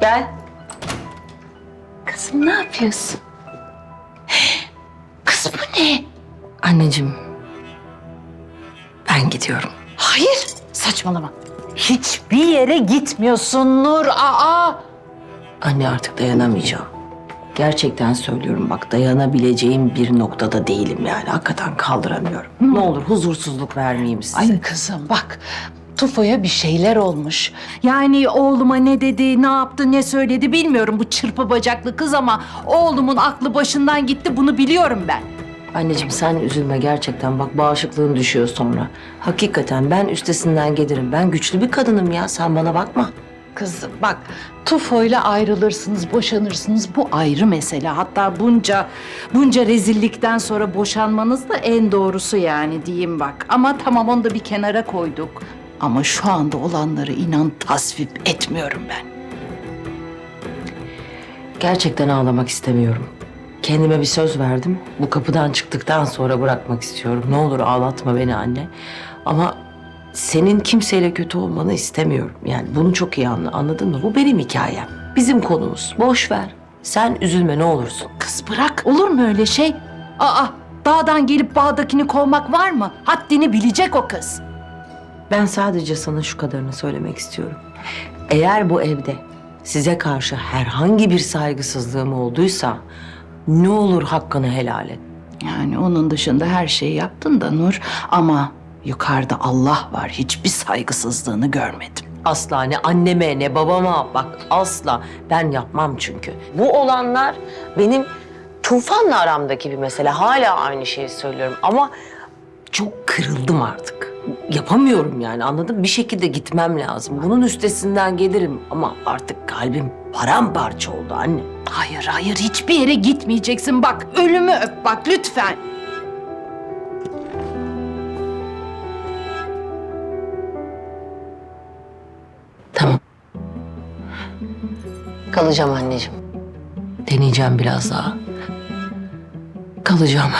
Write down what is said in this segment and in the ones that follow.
Gel. Kızım ne yapıyorsun? Kız bu ne? Anneciğim. Ben gidiyorum. Hayır. Saçmalama. Hiçbir yere gitmiyorsun Nur. Aa. Anne artık dayanamayacağım. Gerçekten söylüyorum bak dayanabileceğim bir noktada değilim yani. Hakikaten kaldıramıyorum. Ne olur huzursuzluk vermeyeyim size. Ay kızım bak. Tufo'ya bir şeyler olmuş. Yani oğluma ne dedi, ne yaptı, ne söyledi bilmiyorum bu çırpı bacaklı kız ama oğlumun aklı başından gitti bunu biliyorum ben. Anneciğim sen üzülme gerçekten bak bağışıklığın düşüyor sonra. Hakikaten ben üstesinden gelirim. Ben güçlü bir kadınım ya sen bana bakma. Kızım bak Tufo'yla ayrılırsınız, boşanırsınız. Bu ayrı mesele. Hatta bunca bunca rezillikten sonra boşanmanız da en doğrusu yani diyeyim bak. Ama tamam onu da bir kenara koyduk. Ama şu anda olanları inan tasvip etmiyorum ben. Gerçekten ağlamak istemiyorum. Kendime bir söz verdim. Bu kapıdan çıktıktan sonra bırakmak istiyorum. Ne olur ağlatma beni anne. Ama senin kimseyle kötü olmanı istemiyorum. Yani bunu çok iyi anla, anladın mı? Bu benim hikayem. Bizim konumuz. Boş ver. Sen üzülme ne olursun. Kız bırak. Olur mu öyle şey? Aa, dağdan gelip bağdakini kovmak var mı? Haddini bilecek o kız. Ben sadece sana şu kadarını söylemek istiyorum. Eğer bu evde size karşı herhangi bir saygısızlığım olduysa ne olur hakkını helal et. Yani onun dışında her şeyi yaptın da Nur. Ama yukarıda Allah var. Hiçbir saygısızlığını görmedim. Asla ne anneme ne babama bak asla ben yapmam çünkü. Bu olanlar benim Tufan'la aramdaki bir mesele. Hala aynı şeyi söylüyorum ama çok kırıldım artık. Yapamıyorum yani anladın mı? Bir şekilde gitmem lazım. Bunun üstesinden gelirim ama artık kalbim paramparça oldu anne. Hayır hayır hiçbir yere gitmeyeceksin. Bak ölümü öp bak lütfen. Tamam. Kalacağım anneciğim. Deneyeceğim biraz daha. Kalacağım.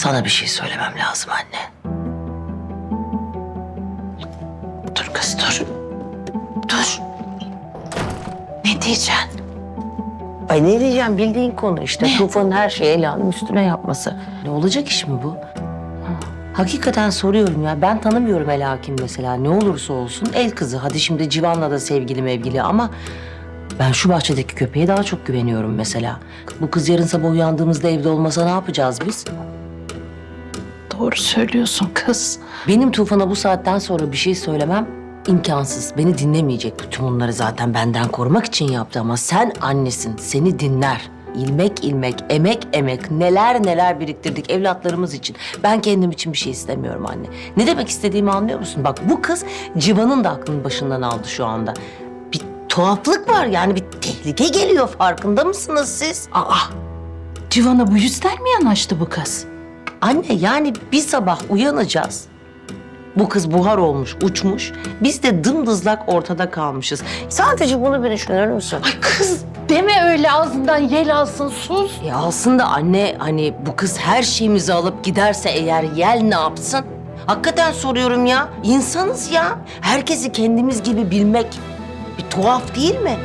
Sana bir şey söylemem lazım anne. Dur kız dur. Dur. Ne diyeceksin? Ay ne diyeceğim bildiğin konu işte. Tufan'ın her şeyi Ela'nın üstüne yapması. Ne olacak iş mi bu? Hakikaten soruyorum ya. Ben tanımıyorum Ela kim mesela. Ne olursa olsun el kızı. Hadi şimdi Civan'la da sevgili mevgili ama... Ben şu bahçedeki köpeğe daha çok güveniyorum mesela. Bu kız yarın sabah uyandığımızda evde olmasa ne yapacağız biz? Doğru söylüyorsun kız. Benim Tufan'a bu saatten sonra bir şey söylemem imkansız. Beni dinlemeyecek. Bütün bunları zaten benden korumak için yaptı ama sen annesin. Seni dinler. İlmek ilmek, emek emek neler neler biriktirdik evlatlarımız için. Ben kendim için bir şey istemiyorum anne. Ne demek istediğimi anlıyor musun? Bak bu kız Civan'ın da aklını başından aldı şu anda. Bir tuhaflık var yani bir tehlike geliyor farkında mısınız siz? Aa, Civan'a bu yüzden mi yanaştı bu kız? Anne yani bir sabah uyanacağız. Bu kız buhar olmuş, uçmuş. Biz de dımdızlak ortada kalmışız. Sadece bunu bir düşünür müsün? Ay kız deme öyle ağzından yel alsın sus. Ya aslında anne hani bu kız her şeyimizi alıp giderse eğer Yel ne yapsın? Hakikaten soruyorum ya. İnsanız ya. Herkesi kendimiz gibi bilmek bir tuhaf değil mi?